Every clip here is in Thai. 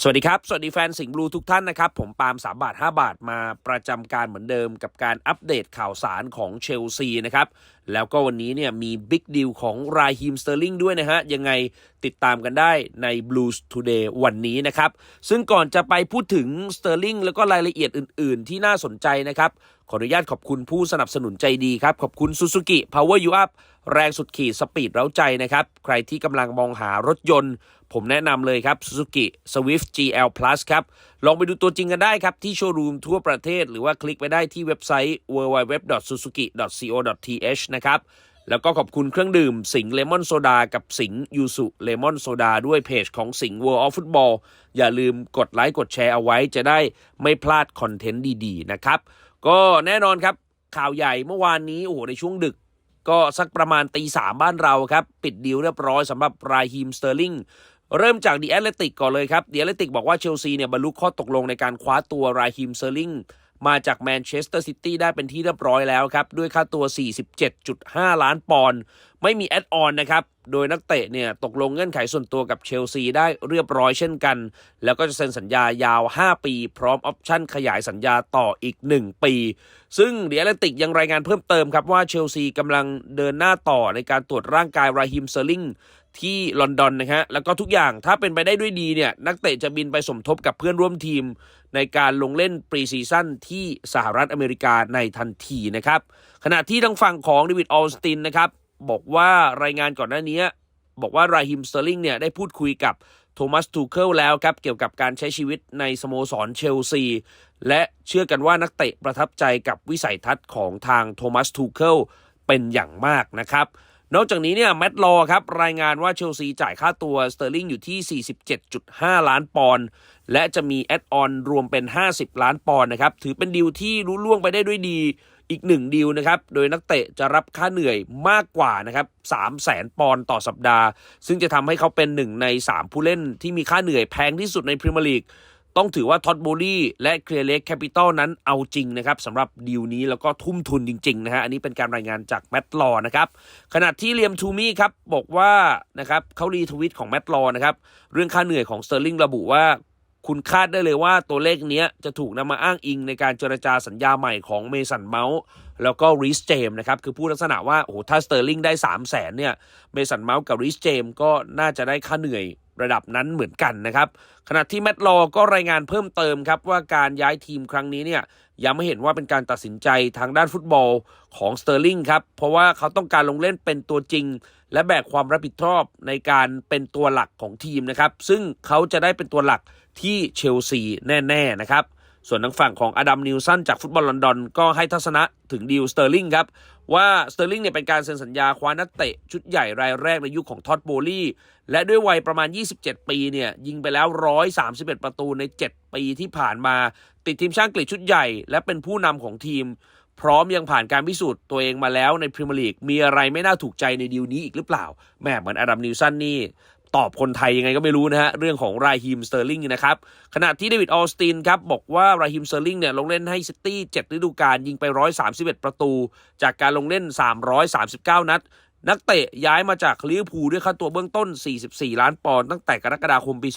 สวัสดีครับ สวัสดีแฟนสิงห์บลูทุกท่านนะครับ ผมปาล์มสามบาท 5 บาทมาประจำการเหมือนเดิมกับการอัปเดตข่าวสารของเชลซีนะครับ แล้วก็วันนี้เนี่ยมีบิ๊กดีลของรายฮิมสเตอร์ลิงด้วยนะฮะ ยังไงติดตามกันได้ใน Blues Today วันนี้นะครับ ซึ่งก่อนจะไปพูดถึงสเตอร์ลิงแล้วก็รายละเอียดอื่น ๆ ที่น่าสนใจนะครับ ขออนุญาตขอบคุณผู้สนับสนุนใจดีครับ ขอบคุณ Suzuki Power You Up แรงสุดขีดสปีดเร้าใจนะครับ ใครที่กำลังมองหารถยนต์ ผมแนะนำเลยครับ Suzuki Swift GL Plus ครับ ลองไปดูตัวจริงกันได้ครับ ที่โชว์รูมทั่วประเทศ หรือว่าคลิกไปได้ที่เว็บไซต์ www.suzuki.co.th นะครับ แล้วก็ขอบคุณเครื่องดื่มสิงเลมอนโซดากับสิงยูสุเลมอนโซดาด้วยเพจของสิง World of Football อย่าลืมกดไลค์กดแชร์เอาไว้จะได้ไม่พลาดคอนเทนต์ดีๆนะครับ ก็แน่นอนครับข่าวใหญ่เมื่อวานนี้โอ้โหในช่วงดึกก็สักประมาณตีสามบ้านเราครับ ปิดดีลเรียบร้อยสำหรับรายฮีมสเตอร์ลิงเริ่มจากดีแอตเลติกก่อนเลยครับดีแอตเลติกบอกว่าเชลซีเนี่ยบรรลุข้อตกลงในการคว้าตัวรายฮีมสเตอร์ลิง มาจากแมนเชสเตอร์ซิตี้ได้เป็นที่เรียบร้อยแล้วครับ ด้วยค่าตัว 47.5 ล้านปอนด์ไม่มีแอดออนนะครับ โดยนักเตะเนี่ยตกลงเงื่อนไขส่วนตัวกับเชลซีได้เรียบร้อยเช่นกัน แล้วก็จะเซ็นสัญญายาว 5 ปี พร้อมออปชั่นขยายสัญญาต่ออีก 1 ปี ซึ่งเดียร์ลติกยังรายงานเพิ่มเติมครับว่าเชลซีกำลังเดินหน้าต่อในการตรวจร่างกายราฮิมเซอร์ลิง ที่ลอนดอนนะฮะแล้วก็ทุกอย่างถ้าเป็นไปได้ด้วยดีเนี่ย นักเตะจะบินไปสมทบกับเพื่อนร่วมทีม ในการลงเล่นปรีซีซั่นที่สหรัฐอเมริกาในทันทีนะครับ ขณะที่ทางฝั่งของเดวิดออลสตินนะครับ บอกว่ารายงานก่อนหน้านี้ บอกว่าราฮิมสเตอร์ลิงเนี่ยได้พูดคุยกับโทมัสทูเคิลแล้วครับ เกี่ยวกับการใช้ชีวิตในสโมสรเชลซี และเชื่อกันว่านักเตะประทับใจกับวิสัยทัศน์ของทางโทมัสทูเคิลเป็นอย่างมากนะครับ นอกจากนี้เนี่ยแมตต์ลอครับรายงานว่าเชลซีจ่ายค่าตัวสเตอร์ลิงอยู่ที่ 47.5 ล้านปอนด์และจะมีแอดออนรวมเป็น 50 ล้านปอนด์นะครับถือเป็นดีลที่รู้ล่วงไปได้ด้วยดีอีกหนึ่งดีลนะครับ โดยนักเตะจะรับค่าเหนื่อยมากกว่านะครับ3 0 0แสนปอนด์ต่อสัปดาห์ ซึ่งจะทำให้เขาเป็นหนึ่งใน 3 ผู้เล่นที่มีค่าเหนื่อยแพงที่สุดในพรีเมียร์ลีก ต้องถือว่าท็อตโบลี่และเคลียร์เล็กแคปิตอลนั้นเอาจริงนะครับสำหรับดีลนี้แล้วก็ทุ่มทุนจริงๆนะฮะอันนี้เป็นการรายงานจากแมตต์ลอว์นะครับขณะที่เลียมทูมี่ครับบอกว่านะครับเขารีทวิตของแมตต์ลอว์นะครับเรื่องค่าเหนื่อยของสเตอร์ลิงระบุว่าคุณคาดได้เลยว่าตัวเลขเนี้ยจะถูกนำมาอ้างอิงในการเจรจาสัญญาใหม่ของเมสันเมาส์แล้วก็ริสเจมนะครับ คือพูดลักษณะว่า โอ้โห ถ้าสเตอร์ลิงได้ 3 0 0แสนเนี่ย เมสันเมาส์กับริสเจมก็น่าจะได้ค่าเหนื่อย ระดับนั้นเหมือนกันนะครับ ขณะที่แมตต์ลอก็รายงานเพิ่มเติมครับว่าการย้ายทีมครั้งนี้เนี่ยยังไม่เห็นว่าเป็นการตัดสินใจทางด้านฟุตบอลของสเตอร์ลิงครับ เพราะว่าเขาต้องการลงเล่นเป็นตัวจริง และแบกความรับผิดชอบในการเป็นตัวหลักของทีมนะครับ ซึ่งเขาจะได้เป็นตัวหลักที่เชลซีแน่ๆนะครับส่วนทางฝั่งของอดัมนิวสันจากฟุตบอลลอนดอนก็ให้ทัศนะถึงดีลสเตอร์ลิงครับ ว่าสเตอร์ลิงเนี่ยเป็นการเซ็นสัญญาคว้านักเตะชุดใหญ่รายแรกในยุคของท็อตโบลี่ และด้วยวัยประมาณ 27 ปีเนี่ยยิงไปแล้ว 131 ประตูใน 7 ปีที่ผ่านมา ติดทีมชาติอังกฤษชุดใหญ่ และเป็นผู้นำของทีม พร้อมยังผ่านการพิสูจน์ตัวเองมาแล้วในพรีเมียร์ลีกมีอะไรไม่น่าถูกใจในดีลนี้อีกหรือเปล่าแหม่เหมือนอดัมนิวสันนี่ ตอบคนไทยยังไงก็ไม่รู้นะฮะเรื่องของราฮิมสเตอร์ลิงนะครับขณะที่เดวิดออสตินครับบอกว่าราฮิมสเตอร์ลิงเนี่ยลงเล่นให้ซิตี้7ฤดูกาลยิงไป 131 ประตู จากการลงเล่น 339 นัดนักเตะย้ายมาจากลิเวอร์พูลด้วยค่าตัวเบื้องต้น 44 ล้านปอนด์ตั้งแต่กรกฎาคมปี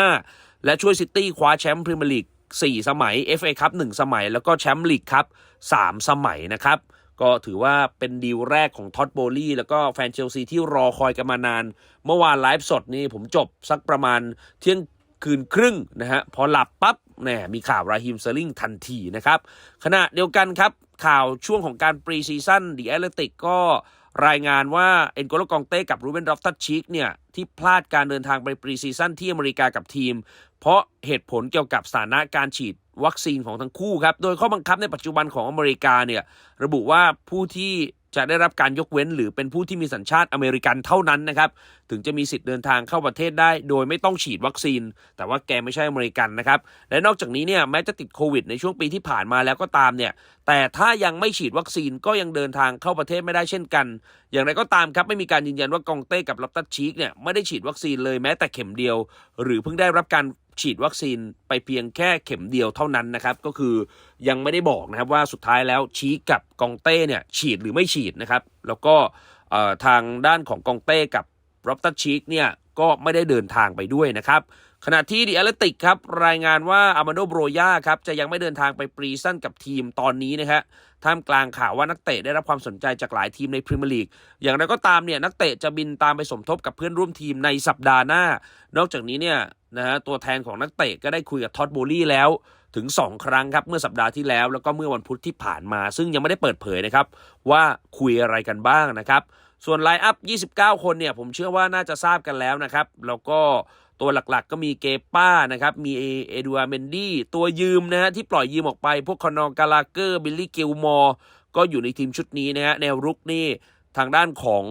2015 และช่วยซิตี้คว้าแชมป์พรีเมียร์ลีก 4 สมัย FA คัพ1สมัย แล้วก็แชมป์ลีกครับ3สมัยนะครับ ก็ถือว่าเป็นดีลแรกของท็อตโบลี่แล้วก็แฟนเชลซีที่รอคอยกันมานาน เมื่อวานไลฟ์สดนี่ผมจบสักประมาณเที่ยงคืนครึ่งนะฮะพอหลับปั๊บแหมมีข่าวราฮิมเซอร์ลิงทันทีนะครับ ขณะเดียวกันครับข่าวช่วงของการปรีซีซั่นดีแอตเลติกก็รายงานว่าเอ็นโกโลกองเต้กับรูเบนดอฟตัชชิกเนี่ยที่พลาดการเดินทางไปปรีซีซั่นที่อเมริกากับทีม เพราะเหตุผลเกี่ยวกับสถานะการฉีดวัคซีนของทั้งคู่ครับ โดยข้อบังคับในปัจจุบันของอเมริกาเนี่ยระบุว่าผู้ที่จะได้รับการยกเว้น หรือเป็นผู้ที่มีสัญชาติอเมริกันเท่านั้นนะครับถึงจะมีสิทธิ์เดินทางเข้าประเทศได้ โดยไม่ต้องฉีดวัคซีน แต่ว่าแกไม่ใช่อเมริกันนะครับและนอกจากนี้เนี่ยแม้จะติดโควิดในช่วงปีที่ผ่านมาแล้วก็ตามเนี่ยแต่ถ้ายังไม่ฉีดวัคซีนก็ยังเดินทางเข้าประเทศไม่ได้เช่นกัน อย่างไรก็ตามครับไม่มีการยืนยันว่ากองเต้กับลับตัดชีกเนี่ยไม่ได้ฉีดวัคซีนเลยแม้แต่เข็มเดียว หรือเพิ่งได้รับการฉีดวัคซีนไปเพียงแค่เข็มเดียวเท่านั้นนะครับ ก็คือยังไม่ได้บอกนะครับว่าสุดท้ายแล้วชี้กับกองเต้เนี่ยฉีดหรือไม่ฉีดนะครับ แล้วก็ทางด้านของกองเต้กับรอบตัดชีกเนี่ยก็ไม่ได้เดินทางไปด้วยนะครับ ขณะที่ดิ a อ l e ติกครับรายงานว่าอามาโดโบรยาครับจะยังไม่เดินทางไปปรีซันกับทีมตอนนี้นะฮะท่ามกลางข่าวว่านักเตะได้รับความสนใจจากหลายทีมในพรีเมียร์ลีก อย่างไรก็ตามเนี่ยนักเตะจะบินตามไปสมทบกับเพื่อนร่วมทีมในสัปดาห์หน้า นอกจากนี้เนี่ยนะฮะตัวแทนของนักเตะก็ได้คุยกับท็อดโบลี่แล้วถึง 2 ครั้งครับ เมื่อสัปดาห์ที่แล้ว แล้วก็เมื่อวันพุธที่ผ่านมา ซึ่งยังไม่ได้เปิดเผยนะครับ ว่าคุยอะไรกันบ้างนะครับ ส่วนไลน์อัพ 29 คนเนี่ย ผมเชื่อว่าน่าจะทราบกันแล้วนะครับ แล้วก็ ตัวหลักๆ ก็มีเกป้านะครับ มีเอดูอาเมนดี้ ตัวยืมนะฮะที่ปล่อยยืมออกไป พวกคอนอร์กาลาเกอร์ บิลลี่กิลมอร์ ก็อยู่ในทีมชุดนี้นะฮะ แนวรุกนี่ทางด้านของ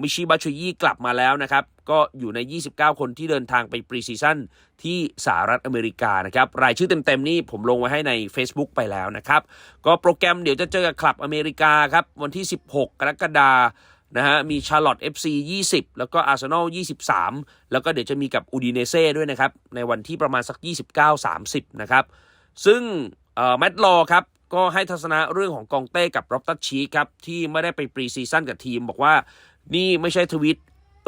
มิชิบาชุยี่กลับมาแล้วนะครับ ก็อยู่ใน 29 คนที่เดินทางไปปรีซีซั่นที่สหรัฐอเมริกานะครับ รายชื่อเต็มๆนี่ผมลงไว้ให้ใน Facebook ไปแล้วนะครับ ก็โปรแกรมเดี๋ยวจะเจอกับคลับอเมริกาครับ วันที่ 16 กรกฎาคม นะฮะมีชาร์ลอต FC 20แล้วก็อาร์เซนอล23แล้วก็เดี๋ยวจะมีกับอูดิเนเซ่ด้วยนะครับ ในวันที่ประมาณสัก29-30นะครับ ซึ่งแมตต์ลอครับก็ให้ทัศนะเรื่องของกองเต้กับร็อบตัชชีครับที่ไม่ได้ไปปรีซีซั่นกับทีม บอกว่านี่ไม่ใช่ทวิต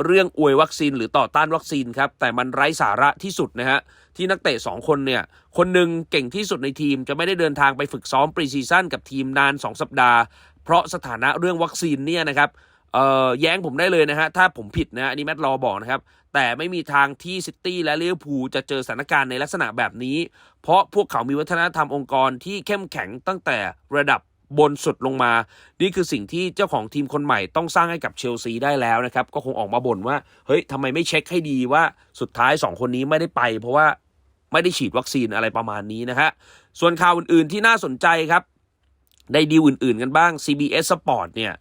เรื่องอวยวัคซีนหรือต่อต้านวัคซีนครับ แต่มันไร้สาระที่สุดนะฮะ ที่นักเตะ 2 คนเนี่ย คนหนึ่งเก่งที่สุดในทีมจะไม่ได้เดินทางไปฝึกซ้อมปรีซีซั่นกับทีมนาน 2 สัปดาห์ เพราะสถานะเรื่องวัคซีนเนี่ยนะครับ เอ่อแย้งผมได้เลยนะฮะ ถ้าผมผิดนะอันนี้แมตต์รอบอกนะครับ แต่ไม่มีทางที่ซิตี้และลิเวอร์พูลจะเจอสถานการณ์ในลักษณะแบบนี้ เพราะพวกเขามีวัฒนธรรมองค์กรที่เข้มแข็งตั้งแต่ระดับบนสุดลงมา นี่คือสิ่งที่เจ้าของทีมคนใหม่ต้องสร้างให้กับเชลซีได้แล้วนะครับ ก็คงออกมาบ่นว่า เฮ้ยทำไมไม่เช็คให้ดีว่าสุดท้าย 2 คนนี้ไม่ได้ไป เพราะว่าไม่ได้ฉีดวัคซีนอะไรประมาณนี้นะฮะ ส่วนข่าวอื่นๆที่น่าสนใจครับ ได้ดีลอื่นๆกันบ้าง CBS Sport เนี่ย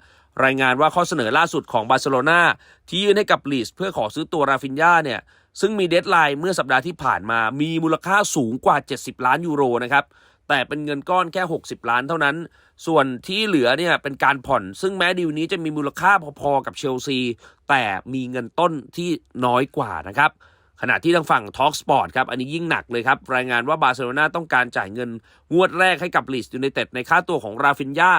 รายงานว่าข้อเสนอล่าสุดของบาร์เซโลนาที่ยื่นให้กับลีสเพื่อขอซื้อตัวราฟินยาเนี่ยซึ่งมีเดทไลน์เมื่อสัปดาห์ที่ผ่านมา มีมูลค่าสูงกว่า 70 ล้านยูโรนะครับแต่เป็นเงินก้อนแค่ 60 ล้านเท่านั้น ส่วนที่เหลือเนี่ยเป็นการผ่อน ซึ่งแม้ดีลนี้จะมีมูลค่าพอๆกับเชลซี แต่มีเงินต้นที่น้อยกว่านะครับ ขณะที่ทางฝั่ง Talk Sport ครับ อันนี้ยิ่งหนักเลยครับ รายงานว่าบาร์เซโลนาต้องการจ่ายเงินงวดแรกให้กับลีสยูไนเต็ดในค่าตัวของราฟินยา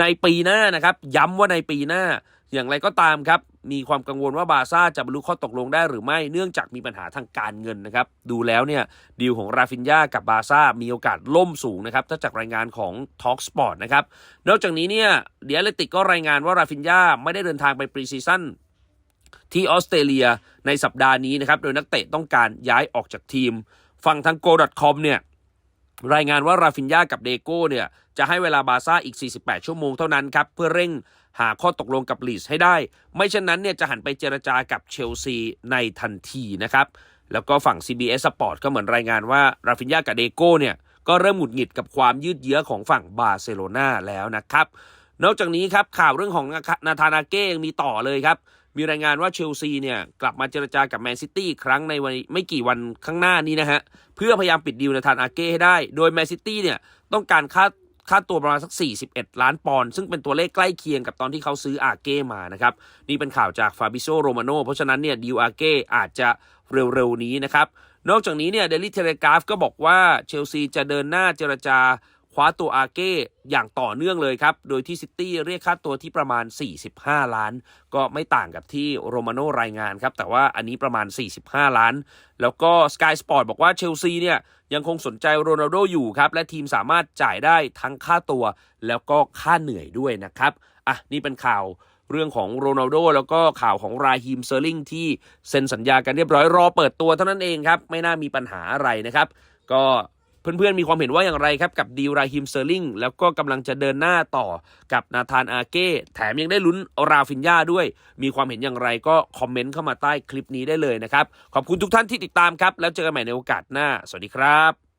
ในปีหน้านะครับ ย้ำว่าในปีหน้า อย่างไรก็ตามครับ มีความกังวลว่าบาร์ซ่าจะบรรลุข้อตกลงได้หรือไม่เนื่องจากมีปัญหาทางการเงินนะครับ ดูแล้วเนี่ยดีลของราฟินยากับบาร์ซ่ามีโอกาสล่มสูงนะครับ ถ้าจากรายงานของ Talk Sport นะครับ นอกจากนี้เนี่ยเดียเลติกก็รายงานว่าราฟินยาไม่ได้เดินทางไปปรีซีซั่นที่ออสเตรเลียในสัปดาห์นี้นะครับ โดยนักเตะต้องการย้ายออกจากทีม ฝั่งทาง go.com เนี่ย รายงานว่าราฟินยากับเดโก้เนี่ยจะให้เวลาบาซ่าอีก 48 ชั่วโมงเท่านั้นครับ เพื่อเร่งหาข้อตกลงกับลีสให้ได้ ไม่เช่นนั้นเนี่ยจะหันไปเจรจากับเชลซีในทันทีนะครับ แล้วก็ฝั่ง CBS Sport ก็เหมือนรายงานว่าราฟินยากับเดโก้เนี่ยก็เริ่มหงุดหงิดกับความยืดเยื้อของฝั่งบาร์เซโลนาแล้วนะครับ นอกจากนี้ครับข่าวเรื่องของนาธานาเก้ยังมีต่อเลยครับ มีรายงานว่าเชลซีเนี่ยกลับมาเจรจากับแมนซิตี้ครั้งในวันไม่กี่วันข้างหน้านี้นะฮะ เพื่อพยายามปิดดีลนาธานอาเก้ให้ได้ โดยแมนซิตี้เนี่ยต้องการค่าค่าตัวประมาณสัก 41 ล้านปอนด์ซึ่งเป็นตัวเลขใกล้เคียงกับตอนที่เขาซื้ออาเก้มานะครับ นี่เป็นข่าวจากฟาบิโซโรมาโนเพราะฉะนั้นเนี่ยดีลอาเก้อาจจะเร็วๆนี้นะครับ นอกจากนี้เนี่ยเดลิเทเลกราฟก็บอกว่าเชลซีจะเดินหน้าเจรจา คว้าตัวอาเก้อย่างต่อเนื่องเลยครับ โดยที่ซิตี้เรียกค่าตัวที่ประมาณ 45 ล้าน ก็ไม่ต่างกับที่โรมาโนรายงานครับ แต่ว่าอันนี้ประมาณ 45 ล้าน แล้วก็ Sky Sport บอกว่าเชลซีเนี่ยยังคงสนใจโรนัลโดอยู่ครับ และทีมสามารถจ่ายได้ทั้งค่าตัว แล้วก็ค่าเหนื่อยด้วยนะครับ อะ นี่เป็นข่าวเรื่องของโรนัลโดแล้วก็ข่าวของราฮิมเซอร์ลิงที่เซ็นสัญญากันเรียบร้อยรอเปิดตัวเท่านั้นเองครับ ไม่น่ามีปัญหาอะไรนะครับ ก็ เพื่อนๆมีความเห็นว่าอย่างไรครับกับดีราฮิมเซอร์ลิงแล้วก็กำลังจะเดินหน้าต่อกับนาธานอาเก้แถมยังได้ลุ้นราฟินยาด้วย มีความเห็นอย่างไรก็คอมเมนต์เข้ามาใต้คลิปนี้ได้เลยนะครับ ขอบคุณทุกท่านที่ติดตามครับ แล้วเจอกันใหม่ในโอกาสหน้า สวัสดีครับ